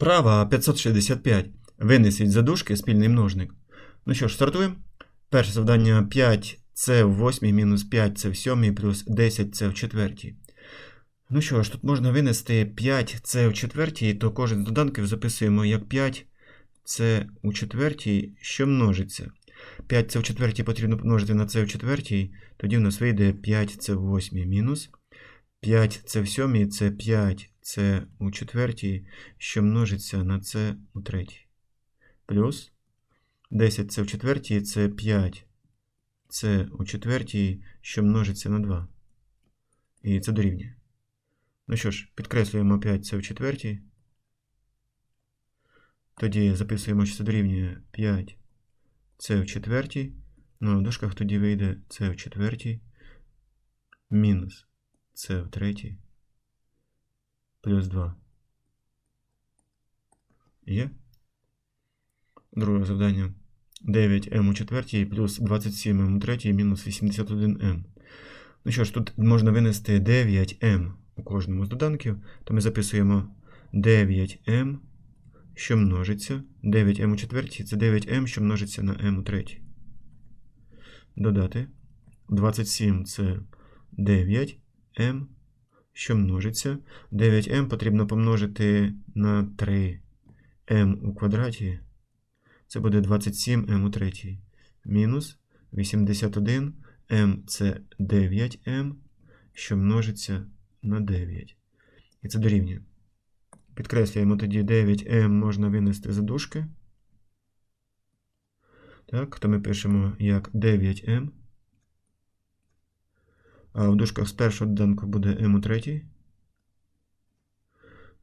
Вправа 565. Винесіть за дужки спільний множник. Ну що ж, стартуємо. Перше завдання 5 це в 8 мінус 5 це в 7 плюс 10 це в 4. Ну що ж, тут можна винести 5 це в 4, то кожен з доданків записуємо як 5 це у 4, що множиться. 5 це в 4 потрібно помножити на це в 4, тоді в нас вийде 5 це в 8 мінус. 5 це в 7, це 5 це у 4, що множиться на це у 3. Плюс 10 це в 4, це 5 це у 4, що множиться на 2. І це дорівнює. Ну що ж, підкреслюємо 5 це в 4. Тоді записуємо, що це дорівнює 5 це в 4. Ну, а в дужках тоді вийде це в 4 мінус це в 3 плюс 2. Є? Друге завдання. 9m у четвертій плюс 27m у третій мінус 81m. Ну що ж, тут можна винести 9m у кожному з доданків, то ми записуємо 9m, що множиться. 9m у четвертій це 9m, що множиться на m у третій. Додати. 27 це 9m, що множиться. 9m потрібно помножити на 3m у квадраті. Це буде 27m у третій. Мінус 81 m це 9m, що множиться на 9. І це дорівнює. Підкреслюємо тоді 9m можна винести за дужки. Так, то ми пишемо як 9m. А в дужках з першого доданку буде m у третій.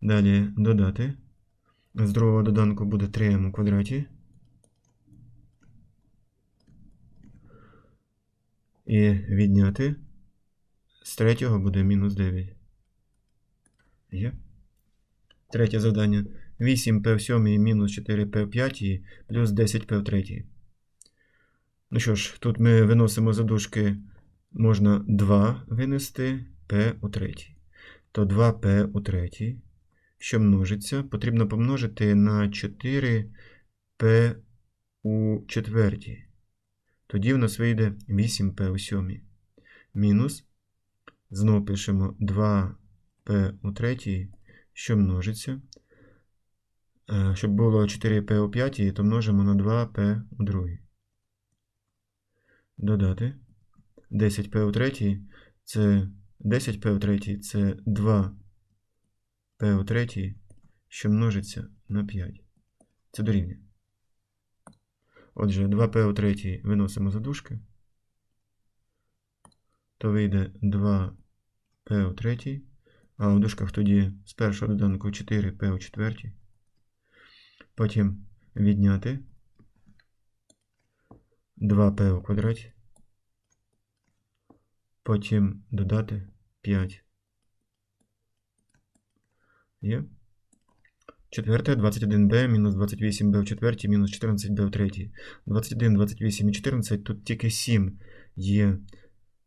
Далі додати. З другого доданку буде 3m у квадраті. І відняти. З третього буде мінус 9. Є. Третє завдання. 8p в 7 мінус 4p в 5 плюс 10p в 3. Ну що ж, тут ми виносимо задушки, можна 2 винести p у 3. То 2p у 3, що множиться, потрібно помножити на 4p у 4. Тоді в нас вийде 8p у 7. Мінус. Знову пишемо 2p у 3, що множиться. Е, Щоб було 4p у 5, то множимо на 2p у 2. Додати. 10p у 3 це 10p у 3 це 2p у 3, що множиться на 5. Це дорівнює. Отже, 2p у 3 виносимо за дужки. То вийде 2p у 3, а у дужках тоді з першого доданку 4p у 4. Потім відняти 2p у квадраті. Потім додати 5. Є. Четверте, 21b мінус 28b в четвертій мінус 14b в третій. 21, 28 і 14. Тут тільки 7 є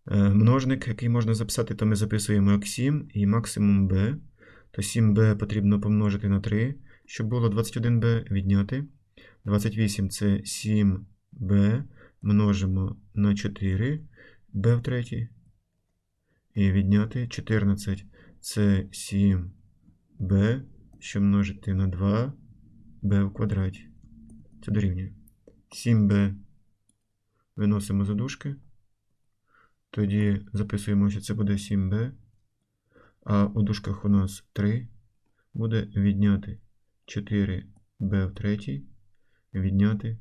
е, множник, який можна записати, то ми записуємо як 7 і максимум b. То 7b потрібно помножити на 3, щоб було 21b відняти. 28 це 7b множимо на 4 b в третій. І відняти 14 це 7b що множити на 2 b в квадраті. Це дорівнює. 7b виносимо за дужки. Тоді записуємо, що це буде 7b. А у дужках у нас 3 буде відняти 4b в третій, відняти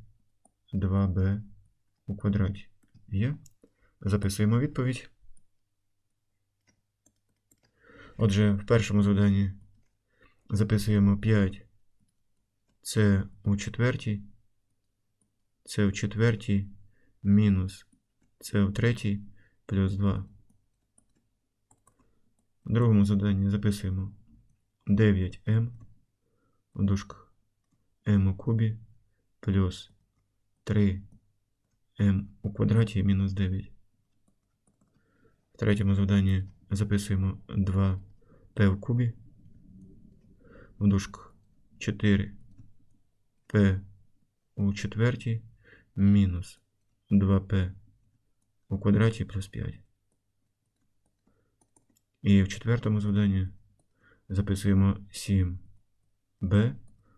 2b у квадраті. Є. Записуємо відповідь. Отже, в першому завданні записуємо 5. Це у четвертій. Це у четвертій мінус це у третій плюс 2. В другому заданні записуємо 9m у дужках m у кубі плюс 3m у квадраті мінус 9. В третьому завданні записуємо 2p в кубі в дужках 4p у четвертій. Мінус 2p у квадраті плюс 5. І в четвертому завданні записуємо 7b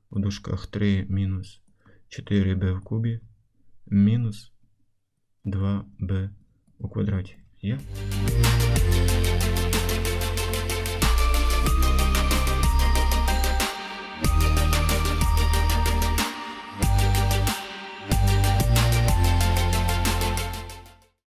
у дужках 3 мінус 4b в кубі. Мінус 2b у квадраті. Є?